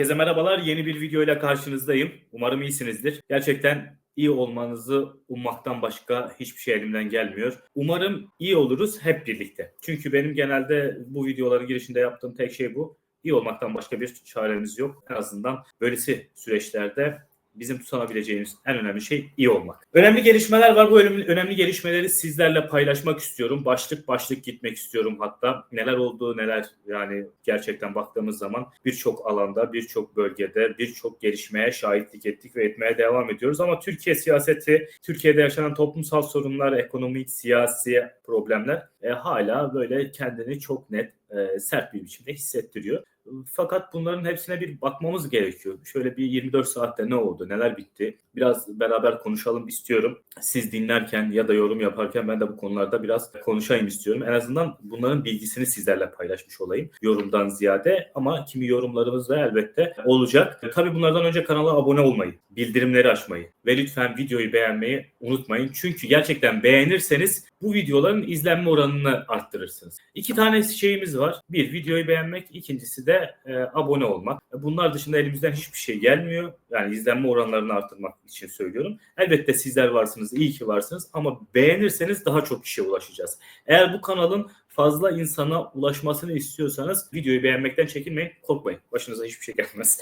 Herkese merhabalar. Yeni bir video ile karşınızdayım. Umarım iyisinizdir. Gerçekten iyi olmanızı ummaktan başka hiçbir şey elimden gelmiyor. Umarım iyi oluruz hep birlikte. Çünkü benim genelde bu videoların girişinde yaptığım tek şey bu. İyi olmaktan başka bir çaremiz yok. En azından böylesi süreçlerde bizim tutanabileceğimiz en önemli şey iyi olmak. Önemli gelişmeler var. Bu önemli, önemli gelişmeleri sizlerle paylaşmak istiyorum. Başlık başlık gitmek istiyorum hatta. Neler oldu neler yani gerçekten baktığımız zaman birçok alanda, birçok bölgede, birçok gelişmeye şahitlik ettik ve etmeye devam ediyoruz. Ama Türkiye siyaseti, Türkiye'de yaşanan toplumsal sorunlar, ekonomik, siyasi problemler e, hala böyle kendini çok net, e, sert bir biçimde hissettiriyor. Fakat bunların hepsine bir bakmamız gerekiyor. Şöyle bir 24 saatte ne oldu, neler bitti? Biraz beraber konuşalım istiyorum. Siz dinlerken ya da yorum yaparken ben de bu konularda biraz konuşayım istiyorum. En azından bunların bilgisini sizlerle paylaşmış olayım. Yorumdan ziyade ama kimi yorumlarımız da elbette olacak. Tabii bunlardan önce kanala abone olmayı, bildirimleri açmayı ve lütfen videoyu beğenmeyi unutmayın. Çünkü gerçekten beğenirseniz bu videoların izlenme oranını arttırırsınız. İki tane şeyimiz var. Bir videoyu beğenmek, ikincisi de e, abone olmak. Bunlar dışında elimizden hiçbir şey gelmiyor. Yani izlenme oranlarını arttırmak için söylüyorum. Elbette sizler varsınız, iyi ki varsınız ama beğenirseniz daha çok kişiye ulaşacağız. Eğer bu kanalın fazla insana ulaşmasını istiyorsanız videoyu beğenmekten çekinmeyin, korkmayın. Başınıza hiçbir şey gelmez.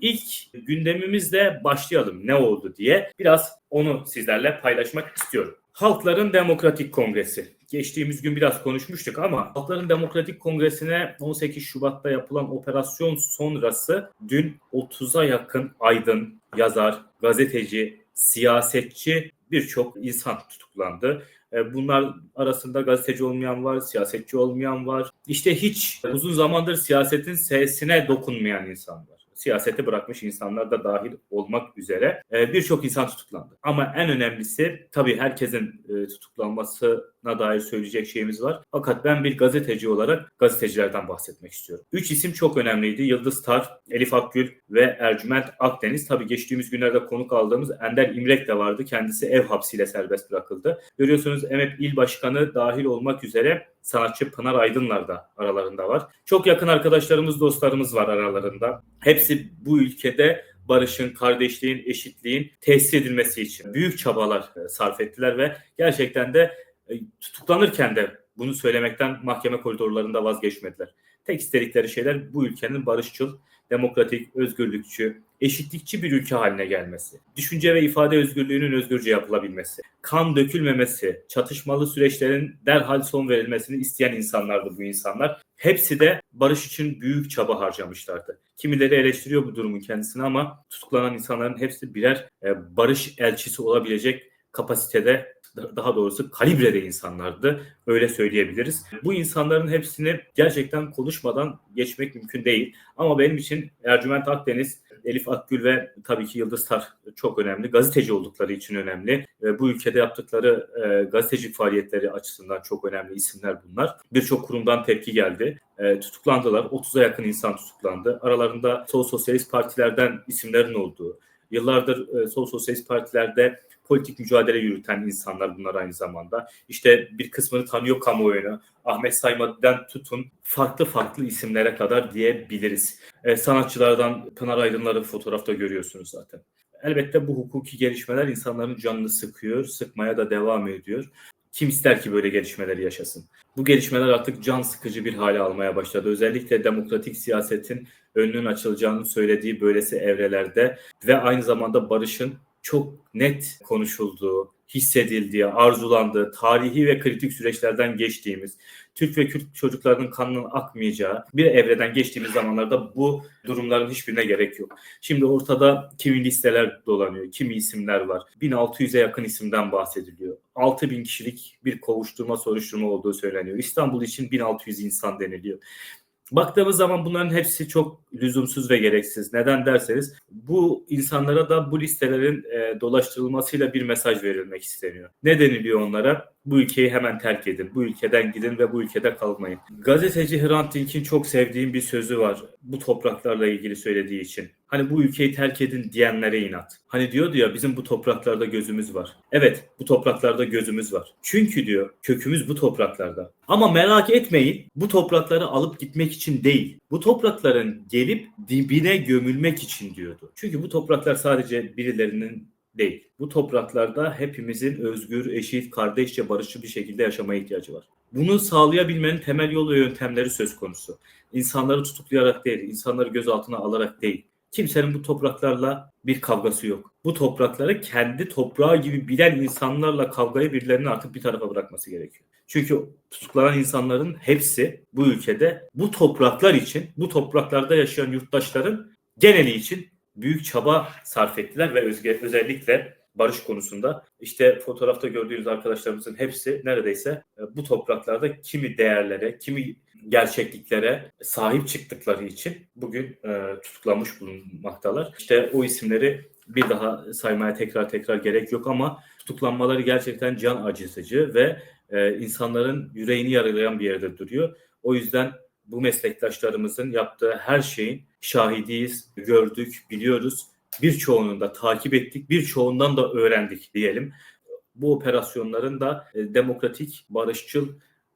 İlk gündemimizle başlayalım ne oldu diye. Biraz onu sizlerle paylaşmak istiyorum. Halkların Demokratik Kongresi. Geçtiğimiz gün biraz konuşmuştuk ama Halkların Demokratik Kongresi'ne 18 Şubat'ta yapılan operasyon sonrası dün 30'a yakın aydın, yazar, gazeteci, siyasetçi birçok insan tutuklandı. E, bunlar arasında gazeteci olmayan var, siyasetçi olmayan var. İşte hiç uzun zamandır siyasetin sesine dokunmayan insan var siyaseti bırakmış insanlar da dahil olmak üzere e, birçok insan tutuklandı. Ama en önemlisi tabii herkesin e, tutuklanmasına dair söyleyecek şeyimiz var. Fakat ben bir gazeteci olarak gazetecilerden bahsetmek istiyorum. Üç isim çok önemliydi. Yıldız Tar, Elif Akgül ve Ercüment Akdeniz. Tabii geçtiğimiz günlerde konuk aldığımız Ender İmrek de vardı. Kendisi ev hapsiyle serbest bırakıldı. Görüyorsunuz EMEP İl Başkanı dahil olmak üzere sanatçı Pınar Aydınlar da aralarında var. Çok yakın arkadaşlarımız, dostlarımız var aralarında. Hepsi bu ülkede barışın, kardeşliğin, eşitliğin tesis edilmesi için büyük çabalar e, sarf ettiler ve gerçekten de tutuklanırken de bunu söylemekten mahkeme koridorlarında vazgeçmediler. Tek istedikleri şeyler bu ülkenin barışçıl, demokratik, özgürlükçü, eşitlikçi bir ülke haline gelmesi, düşünce ve ifade özgürlüğünün özgürce yapılabilmesi, kan dökülmemesi, çatışmalı süreçlerin derhal son verilmesini isteyen insanlardı bu insanlar. Hepsi de barış için büyük çaba harcamışlardı. Kimileri eleştiriyor bu durumun kendisini ama tutuklanan insanların hepsi birer e, barış elçisi olabilecek kapasitede daha doğrusu kalibrede insanlardı. Öyle söyleyebiliriz. Bu insanların hepsini gerçekten konuşmadan geçmek mümkün değil. Ama benim için Ercüment Akdeniz, Elif Akgül ve tabii ki Yıldız Tar çok önemli. Gazeteci oldukları için önemli. Bu ülkede yaptıkları e, gazetecilik faaliyetleri açısından çok önemli isimler bunlar. Birçok kurumdan tepki geldi. E, tutuklandılar. 30'a yakın insan tutuklandı. Aralarında sol sosyalist partilerden isimlerin olduğu, yıllardır e, sol sosyalist partilerde politik mücadele yürüten insanlar bunlar aynı zamanda. İşte bir kısmını tanıyor kamuoyunu. Ahmet Saymadı'dan tutun farklı farklı isimlere kadar diyebiliriz. E, sanatçılardan Pınar Aydınlar'ı fotoğrafta görüyorsunuz zaten. Elbette bu hukuki gelişmeler insanların canını sıkıyor, sıkmaya da devam ediyor. Kim ister ki böyle gelişmeleri yaşasın? Bu gelişmeler artık can sıkıcı bir hale almaya başladı. Özellikle demokratik siyasetin önünün açılacağını söylediği böylesi evrelerde ve aynı zamanda barışın çok net konuşulduğu, hissedildiği, arzulandığı, tarihi ve kritik süreçlerden geçtiğimiz, Türk ve Kürt çocuklarının kanının akmayacağı bir evreden geçtiğimiz zamanlarda bu durumların hiçbirine gerek yok. Şimdi ortada kimi listeler dolanıyor, kimi isimler var. 1600'e yakın isimden bahsediliyor. 6000 kişilik bir kovuşturma soruşturma olduğu söyleniyor. İstanbul için 1600 insan deniliyor. Baktığımız zaman bunların hepsi çok lüzumsuz ve gereksiz. Neden derseniz bu insanlara da bu listelerin e, dolaştırılmasıyla bir mesaj verilmek isteniyor. Ne deniliyor onlara? Bu ülkeyi hemen terk edin. Bu ülkeden gidin ve bu ülkede kalmayın. Gazeteci Hrant Dink'in çok sevdiğim bir sözü var. Bu topraklarla ilgili söylediği için. Hani bu ülkeyi terk edin diyenlere inat. Hani diyordu ya bizim bu topraklarda gözümüz var. Evet bu topraklarda gözümüz var. Çünkü diyor kökümüz bu topraklarda. Ama merak etmeyin bu toprakları alıp gitmek için değil. Bu toprakların gelip dibine gömülmek için diyordu. Çünkü bu topraklar sadece birilerinin değil. Bu topraklarda hepimizin özgür, eşit, kardeşçe, barışçı bir şekilde yaşamaya ihtiyacı var. Bunu sağlayabilmenin temel yol ve yöntemleri söz konusu. İnsanları tutuklayarak değil, insanları gözaltına alarak değil. Kimsenin bu topraklarla bir kavgası yok. Bu toprakları kendi toprağı gibi bilen insanlarla kavgayı birilerinin artık bir tarafa bırakması gerekiyor. Çünkü tutuklanan insanların hepsi bu ülkede bu topraklar için, bu topraklarda yaşayan yurttaşların geneli için büyük çaba sarf ettiler ve özge, özellikle barış konusunda işte fotoğrafta gördüğünüz arkadaşlarımızın hepsi neredeyse e, bu topraklarda kimi değerlere, kimi gerçekliklere sahip çıktıkları için bugün e, tutuklanmış bulunmaktalar. İşte o isimleri bir daha saymaya tekrar tekrar gerek yok ama tutuklanmaları gerçekten can acıtıcı ve e, insanların yüreğini yaralayan bir yerde duruyor. O yüzden bu meslektaşlarımızın yaptığı her şeyin şahidiyiz, gördük, biliyoruz. Birçoğunu da takip ettik, birçoğundan da öğrendik diyelim. Bu operasyonların da e, demokratik, barışçıl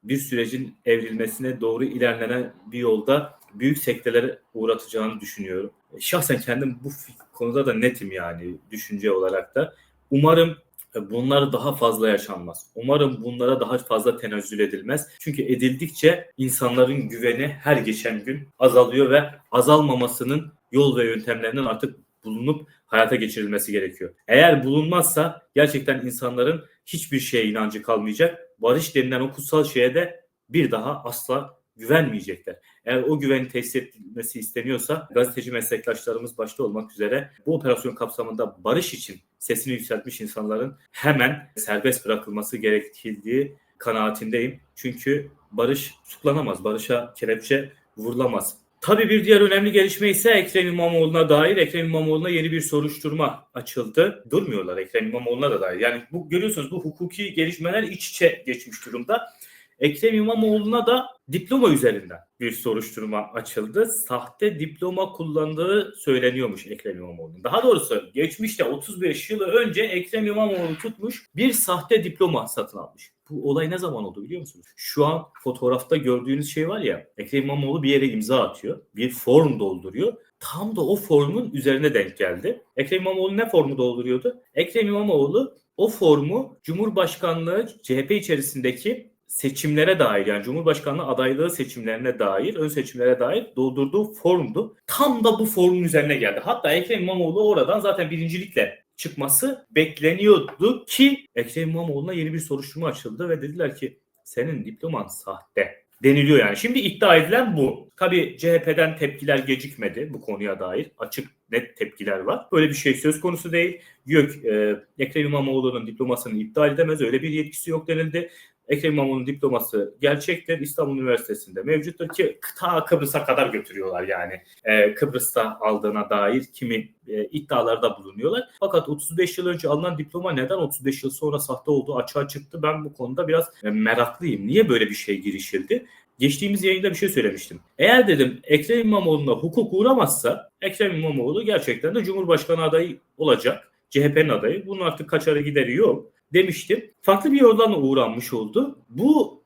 bir sürecin evrilmesine doğru ilerlenen bir yolda büyük sektelere uğratacağını düşünüyorum. Şahsen kendim bu konuda da netim yani düşünce olarak da. Umarım bunlar daha fazla yaşanmaz. Umarım bunlara daha fazla tenezzül edilmez. Çünkü edildikçe insanların güveni her geçen gün azalıyor ve azalmamasının yol ve yöntemlerinin artık bulunup hayata geçirilmesi gerekiyor. Eğer bulunmazsa gerçekten insanların hiçbir şeye inancı kalmayacak. Barış denilen o kutsal şeye de bir daha asla güvenmeyecekler. Eğer o güveni tesis edilmesi isteniyorsa gazeteci meslektaşlarımız başta olmak üzere bu operasyon kapsamında barış için sesini yükseltmiş insanların hemen serbest bırakılması gerektiği kanaatindeyim. Çünkü barış tutuklanamaz, barışa kelepçe vurulamaz. Tabii bir diğer önemli gelişme ise Ekrem İmamoğlu'na dair Ekrem İmamoğlu'na yeni bir soruşturma açıldı. Durmuyorlar Ekrem İmamoğlu'na da dair. Yani bu görüyorsunuz bu hukuki gelişmeler iç içe geçmiş durumda. Ekrem İmamoğlu'na da diploma üzerinden bir soruşturma açıldı. Sahte diploma kullandığı söyleniyormuş Ekrem İmamoğlu'nun. Daha doğrusu geçmişte 35 yıl önce Ekrem İmamoğlu tutmuş bir sahte diploma satın almış. Bu olay ne zaman oldu biliyor musunuz? Şu an fotoğrafta gördüğünüz şey var ya Ekrem İmamoğlu bir yere imza atıyor. Bir form dolduruyor. Tam da o formun üzerine denk geldi. Ekrem İmamoğlu ne formu dolduruyordu? Ekrem İmamoğlu o formu Cumhurbaşkanlığı CHP içerisindeki seçimlere dair yani Cumhurbaşkanlığı adaylığı seçimlerine dair, ön seçimlere dair doldurduğu formdu. Tam da bu formun üzerine geldi. Hatta Ekrem İmamoğlu oradan zaten birincilikle çıkması bekleniyordu ki Ekrem İmamoğlu'na yeni bir soruşturma açıldı ve dediler ki senin diploman sahte deniliyor yani. Şimdi iddia edilen bu. Tabii CHP'den tepkiler gecikmedi bu konuya dair. Açık net tepkiler var. Böyle bir şey söz konusu değil. Yok e, Ekrem İmamoğlu'nun diplomasını iptal edemez. Öyle bir yetkisi yok denildi. Ekrem İmamoğlu'nun diploması gerçektir. İstanbul Üniversitesi'nde mevcuttur ki ta Kıbrıs'a kadar götürüyorlar yani. Ee, Kıbrıs'ta aldığına dair kimi e, iddialarda bulunuyorlar. Fakat 35 yıl önce alınan diploma neden 35 yıl sonra sahte olduğu açığa çıktı. Ben bu konuda biraz e, meraklıyım. Niye böyle bir şey girişildi? Geçtiğimiz yayında bir şey söylemiştim. Eğer dedim Ekrem İmamoğlu'na hukuk uğramazsa Ekrem İmamoğlu gerçekten de Cumhurbaşkanı adayı olacak. CHP'nin adayı. Bunun artık kaçarı gideri yok demiştim. Farklı bir yoldan uğranmış oldu. Bu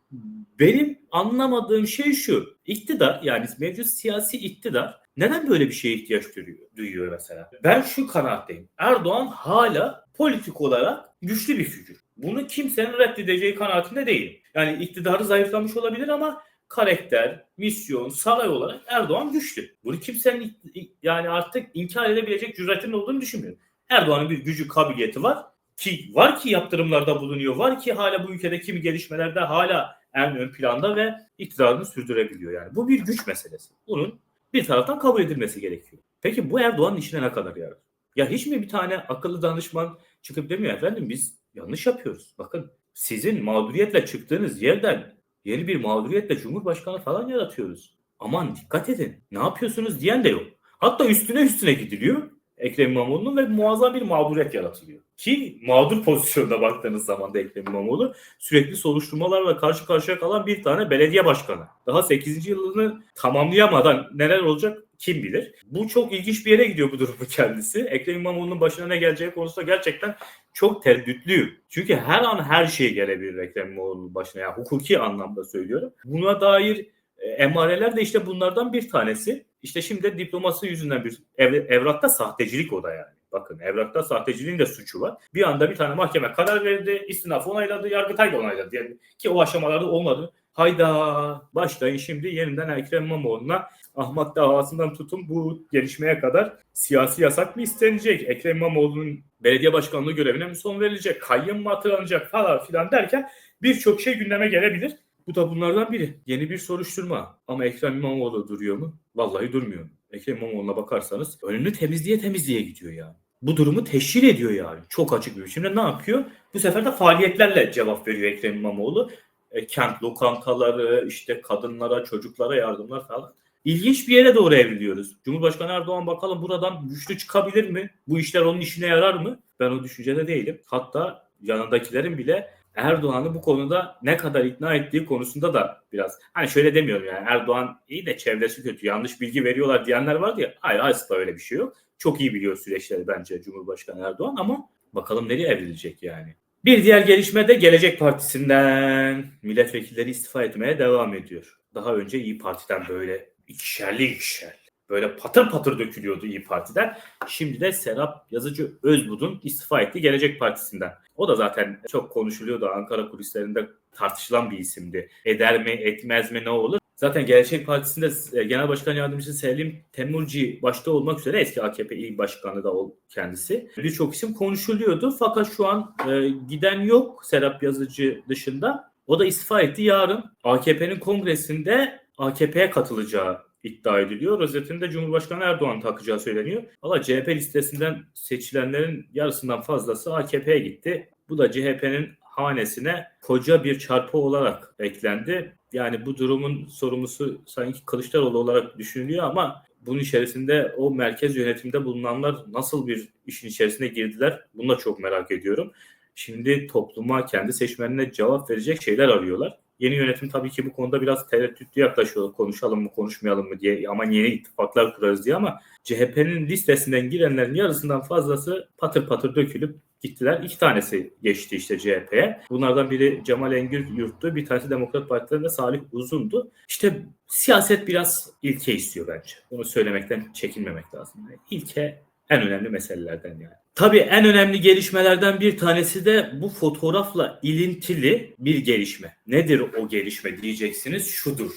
benim anlamadığım şey şu. İktidar yani mevcut siyasi iktidar neden böyle bir şeye ihtiyaç duyuyor, duyuyor mesela? Ben şu kanaatteyim. Erdoğan hala politik olarak güçlü bir figür. Bunu kimsenin reddedeceği kanaatinde değil. Yani iktidarı zayıflamış olabilir ama karakter, misyon, saray olarak Erdoğan güçlü. Bunu kimsenin yani artık inkar edebilecek cüretinin olduğunu düşünmüyorum. Erdoğan'ın bir gücü, kabiliyeti var ki var ki yaptırımlarda bulunuyor. Var ki hala bu ülkede kimi gelişmelerde hala en ön planda ve iktidarını sürdürebiliyor yani. Bu bir güç meselesi. Bunun bir taraftan kabul edilmesi gerekiyor. Peki bu Erdoğan'ın işine ne kadar yarar? Ya hiç mi bir tane akıllı danışman çıkıp demiyor efendim biz yanlış yapıyoruz. Bakın sizin mağduriyetle çıktığınız yerden yeni bir mağduriyetle Cumhurbaşkanı falan yaratıyoruz. Aman dikkat edin. Ne yapıyorsunuz diyen de yok. Hatta üstüne üstüne gidiliyor. Ekrem İmamoğlu'nun ve muazzam bir mağduriyet yaratılıyor. Ki mağdur pozisyonda baktığınız zaman da Ekrem İmamoğlu sürekli soruşturmalarla karşı karşıya kalan bir tane belediye başkanı. Daha 8. yılını tamamlayamadan neler olacak kim bilir. Bu çok ilginç bir yere gidiyor bu durumu kendisi. Ekrem İmamoğlu'nun başına ne geleceği konusunda gerçekten çok tereddütlüyüm. Çünkü her an her şey gelebilir Ekrem İmamoğlu'nun başına. Yani hukuki anlamda söylüyorum. Buna dair e, emareler de işte bunlardan bir tanesi. İşte şimdi diploması yüzünden bir ev, evrakta sahtecilik o da yani. Bakın evrakta sahteciliğin de suçu var. Bir anda bir tane mahkeme karar verdi, istinafı onayladı, yargıtay da onayladı. Yani ki o aşamalarda olmadı. Hayda başlayın şimdi yeniden Ekrem İmamoğlu'na Ahmak davasından tutun bu gelişmeye kadar siyasi yasak mı istenecek? Ekrem İmamoğlu'nun belediye başkanlığı görevine mi son verilecek? Kayyum mu atanacak falan filan derken birçok şey gündeme gelebilir. Bu da bunlardan biri. Yeni bir soruşturma. Ama Ekrem İmamoğlu duruyor mu? Vallahi durmuyor. Ekrem İmamoğlu'na bakarsanız önünü temizliğe temizliğe gidiyor yani. Bu durumu teşhir ediyor yani. Çok açık bir biçimde ne yapıyor? Bu sefer de faaliyetlerle cevap veriyor Ekrem İmamoğlu. E, kent lokantaları, işte kadınlara, çocuklara yardımlar falan. İlginç bir yere doğru evriliyoruz. Cumhurbaşkanı Erdoğan bakalım buradan güçlü çıkabilir mi? Bu işler onun işine yarar mı? Ben o düşüncede değilim. Hatta yanındakilerin bile Erdoğan'ı bu konuda ne kadar ikna ettiği konusunda da biraz hani şöyle demiyorum yani Erdoğan iyi de çevresi kötü yanlış bilgi veriyorlar diyenler vardı ya hayır asla öyle bir şey yok. Çok iyi biliyor süreçleri bence Cumhurbaşkanı Erdoğan ama bakalım nereye evrilecek yani. Bir diğer gelişme de Gelecek Partisi'nden milletvekilleri istifa etmeye devam ediyor. Daha önce İyi Parti'den böyle ikişerli ikişerli böyle patır patır dökülüyordu İyi Parti'den. Şimdi de Serap Yazıcı Özbudun istifa ettiği Gelecek Partisi'nden. O da zaten çok konuşuluyordu. Ankara kulislerinde tartışılan bir isimdi. Eder mi, etmez mi, ne olur? Zaten Gelecek Partisi'nde e, Genel Başkan Yardımcısı Selim Temurci başta olmak üzere eski AKP il başkanı da o kendisi. Birçok isim konuşuluyordu fakat şu an e, giden yok Serap Yazıcı dışında. O da istifa etti. Yarın AKP'nin kongresinde AKP'ye katılacağı iddia ediliyor. Rozetinde Cumhurbaşkanı Erdoğan takacağı söyleniyor. Valla CHP listesinden seçilenlerin yarısından fazlası AKP'ye gitti. Bu da CHP'nin hanesine koca bir çarpı olarak eklendi. Yani bu durumun sorumlusu sanki Kılıçdaroğlu olarak düşünülüyor ama bunun içerisinde o merkez yönetimde bulunanlar nasıl bir işin içerisine girdiler? Bunu da çok merak ediyorum. Şimdi topluma, kendi seçmenine cevap verecek şeyler arıyorlar. Yeni yönetim tabii ki bu konuda biraz tereddütlü yaklaşıyor. Konuşalım mı, konuşmayalım mı diye. Ama yeni ittifaklar kurarız diye ama CHP'nin listesinden girenlerin yarısından fazlası patır patır dökülüp gittiler. İki tanesi geçti işte CHP'ye. Bunlardan biri Cemal Engür Yurt'tu. Bir tanesi Demokrat Parti'den de Salih Uzun'du. İşte siyaset biraz ilke istiyor bence. Bunu söylemekten çekinmemek lazım. Yani ilke en önemli meselelerden yani. Tabii en önemli gelişmelerden bir tanesi de bu fotoğrafla ilintili bir gelişme. Nedir o gelişme diyeceksiniz şudur.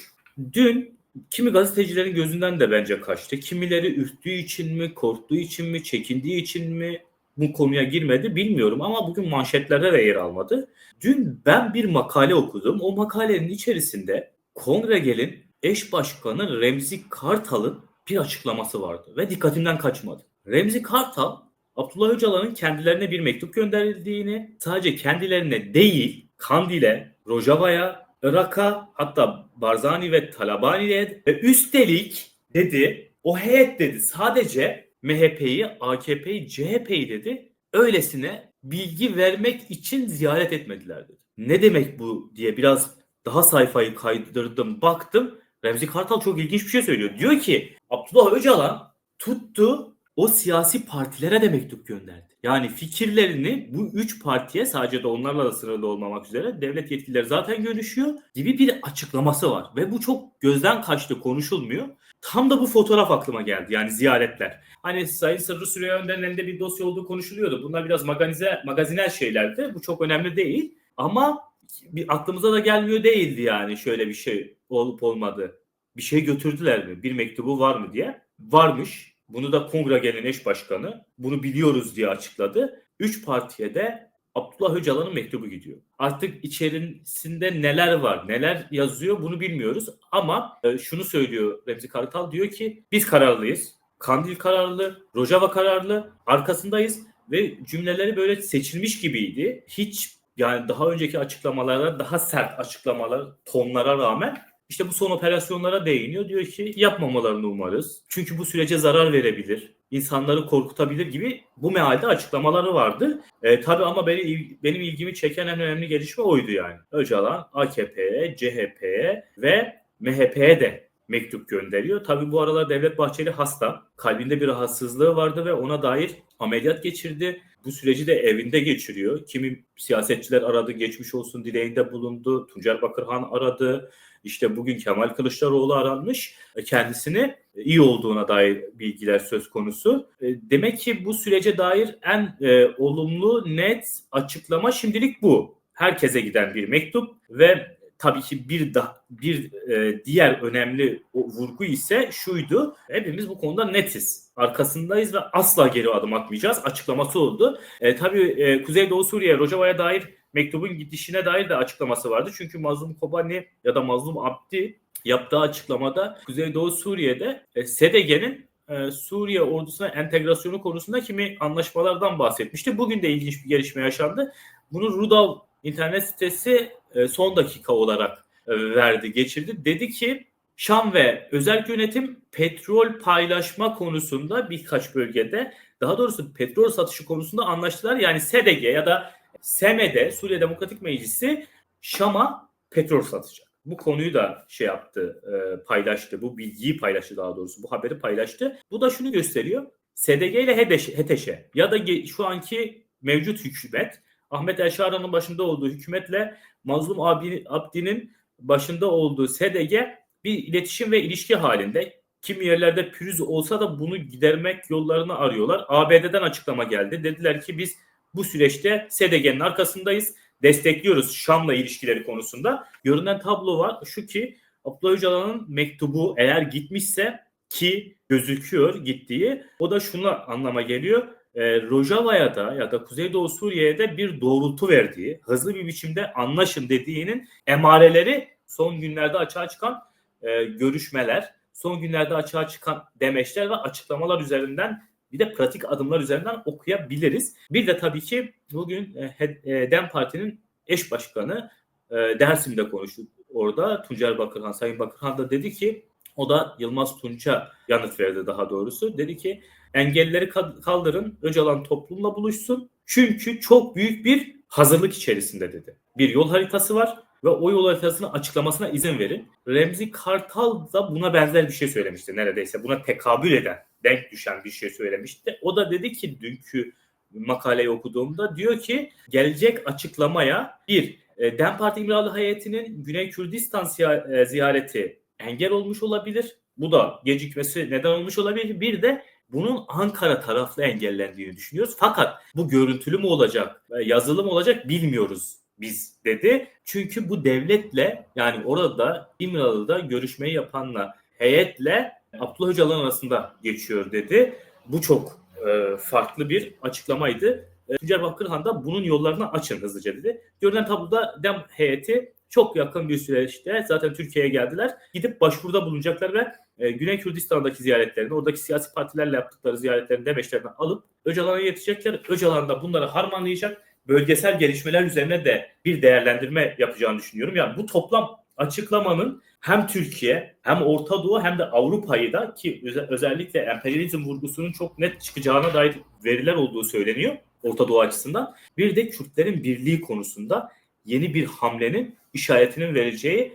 Dün kimi gazetecilerin gözünden de bence kaçtı. Kimileri ürktüğü için mi, korktuğu için mi, çekindiği için mi bu konuya girmedi bilmiyorum ama bugün manşetlerde de yer almadı. Dün ben bir makale okudum. O makalenin içerisinde Kongregel'in eş başkanı Remzi Kartal'ın bir açıklaması vardı ve dikkatimden kaçmadı. Remzi Kartal Abdullah Öcalan'ın kendilerine bir mektup gönderildiğini sadece kendilerine değil Kandil'e, Rojava'ya, Irak'a hatta Barzani ve Talabani'ye ve üstelik dedi o heyet dedi sadece MHP'yi, AKP'yi, CHP'yi dedi öylesine bilgi vermek için ziyaret etmediler dedi. Ne demek bu diye biraz daha sayfayı kaydırdım baktım. Remzi Kartal çok ilginç bir şey söylüyor. Diyor ki Abdullah Öcalan tuttu o siyasi partilere de mektup gönderdi. Yani fikirlerini bu üç partiye sadece de onlarla da sınırlı olmamak üzere devlet yetkilileri zaten görüşüyor gibi bir açıklaması var. Ve bu çok gözden kaçtı konuşulmuyor. Tam da bu fotoğraf aklıma geldi yani ziyaretler. Hani Sayın Sırrı Süreyya Önder'in elinde bir dosya olduğu konuşuluyordu. Bunlar biraz magazize, magazinel şeylerdi. Bu çok önemli değil. Ama bir aklımıza da gelmiyor değildi yani şöyle bir şey olup olmadı. Bir şey götürdüler mi? Bir mektubu var mı diye. Varmış. Bunu da Kongregel'in eş başkanı bunu biliyoruz diye açıkladı. Üç partiye de Abdullah Öcalan'ın mektubu gidiyor. Artık içerisinde neler var, neler yazıyor bunu bilmiyoruz. Ama e, şunu söylüyor Remzi Kartal diyor ki biz kararlıyız. Kandil kararlı, Rojava kararlı, arkasındayız ve cümleleri böyle seçilmiş gibiydi. Hiç yani daha önceki açıklamalara daha sert açıklamalar tonlara rağmen işte bu son operasyonlara değiniyor. Diyor ki yapmamalarını umarız. Çünkü bu sürece zarar verebilir. insanları korkutabilir gibi bu mealde açıklamaları vardı. E, tabii ama benim, benim ilgimi çeken en önemli gelişme oydu yani. Öcalan AKP'ye, CHP'ye ve MHP'ye de mektup gönderiyor. Tabii bu aralar Devlet Bahçeli hasta. Kalbinde bir rahatsızlığı vardı ve ona dair ameliyat geçirdi. Bu süreci de evinde geçiriyor. Kimi siyasetçiler aradı, geçmiş olsun dileğinde bulundu. Tuncer Bakırhan aradı. İşte bugün Kemal Kılıçdaroğlu aranmış. Kendisini iyi olduğuna dair bilgiler söz konusu. E, demek ki bu sürece dair en e, olumlu, net açıklama şimdilik bu. Herkese giden bir mektup ve tabii ki bir da bir e, diğer önemli vurgu ise şuydu. Hepimiz bu konuda netiz. Arkasındayız ve asla geri adım atmayacağız açıklaması oldu. E, tabii e, Kuzeydoğu Suriye Rojava'ya dair mektubun gidişine dair de açıklaması vardı. Çünkü Mazlum Kobani ya da Mazlum Abdi yaptığı açıklamada Kuzeydoğu Suriye'de e, SDG'nin e, Suriye ordusuna entegrasyonu konusunda kimi anlaşmalardan bahsetmişti. Bugün de ilginç bir gelişme yaşandı. Bunu Rudav internet sitesi e, son dakika olarak e, verdi, geçirdi. Dedi ki Şam ve özel yönetim petrol paylaşma konusunda birkaç bölgede daha doğrusu petrol satışı konusunda anlaştılar. Yani SDG ya da SEME'de Suriye Demokratik Meclisi Şam'a petrol satacak. Bu konuyu da şey yaptı, e, paylaştı. Bu bilgiyi paylaştı daha doğrusu. Bu haberi paylaştı. Bu da şunu gösteriyor. SDG ile HETEŞ'e ya da şu anki mevcut hükümet Ahmet Elşara'nın başında olduğu hükümetle Mazlum Abdi'nin başında olduğu SDG bir iletişim ve ilişki halinde. Kimi yerlerde pürüz olsa da bunu gidermek yollarını arıyorlar. ABD'den açıklama geldi. Dediler ki biz bu süreçte SDG'nin arkasındayız. Destekliyoruz Şam'la ilişkileri konusunda. Görünen tablo var şu ki Abdullah Öcalan'ın mektubu eğer gitmişse ki gözüküyor gittiği o da şunu anlama geliyor e, Rojava'ya da ya da Kuzeydoğu Suriye'ye de bir doğrultu verdiği, hızlı bir biçimde anlaşın dediğinin emareleri son günlerde açığa çıkan e, görüşmeler, son günlerde açığa çıkan demeçler ve açıklamalar üzerinden bir de pratik adımlar üzerinden okuyabiliriz. Bir de tabii ki bugün e, e DEM Parti'nin eş başkanı e, Dersim'de konuştu orada. Tuncer Bakırhan, Sayın Bakırhan da dedi ki o da Yılmaz Tunç'a yanıt verdi daha doğrusu. Dedi ki engelleri kaldırın, Öcalan toplumla buluşsun. Çünkü çok büyük bir hazırlık içerisinde dedi. Bir yol haritası var ve o yol haritasını açıklamasına izin verin. Remzi Kartal da buna benzer bir şey söylemişti neredeyse. Buna tekabül eden, denk düşen bir şey söylemişti. O da dedi ki dünkü makaleyi okuduğumda diyor ki gelecek açıklamaya bir e, DEM Parti İmralı heyetinin Güney Kürdistan e, ziyareti engel olmuş olabilir. Bu da gecikmesi neden olmuş olabilir. Bir de bunun Ankara taraflı engellendiğini düşünüyoruz. Fakat bu görüntülü mü olacak, yazılı mı olacak bilmiyoruz biz dedi. Çünkü bu devletle yani orada İmralı'da görüşmeyi yapanla heyetle Abdullah Öcalan arasında geçiyor dedi. Bu çok e, farklı bir açıklamaydı. E, Tuncer Bakırhan da bunun yollarını açın hızlıca dedi. Görünen tabloda DEM heyeti çok yakın bir süreçte zaten Türkiye'ye geldiler. Gidip başvuruda bulunacaklar ve e, Güney Kürdistan'daki ziyaretlerini, oradaki siyasi partilerle yaptıkları ziyaretlerini demeçlerini alıp Öcalan'a yetişecekler. Öcalan da bunları harmanlayacak. Bölgesel gelişmeler üzerine de bir değerlendirme yapacağını düşünüyorum. Yani bu toplam açıklamanın hem Türkiye hem Orta Doğu hem de Avrupa'yı da ki özellikle emperyalizm vurgusunun çok net çıkacağına dair veriler olduğu söyleniyor Orta Doğu açısından. Bir de Kürtlerin birliği konusunda yeni bir hamlenin işaretinin vereceği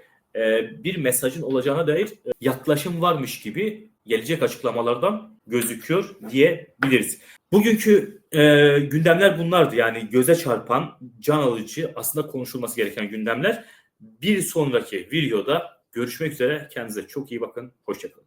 bir mesajın olacağına dair yaklaşım varmış gibi gelecek açıklamalardan gözüküyor diyebiliriz. Bugünkü e, gündemler bunlardı. Yani göze çarpan, can alıcı, aslında konuşulması gereken gündemler. Bir sonraki videoda görüşmek üzere. Kendinize çok iyi bakın. Hoşçakalın.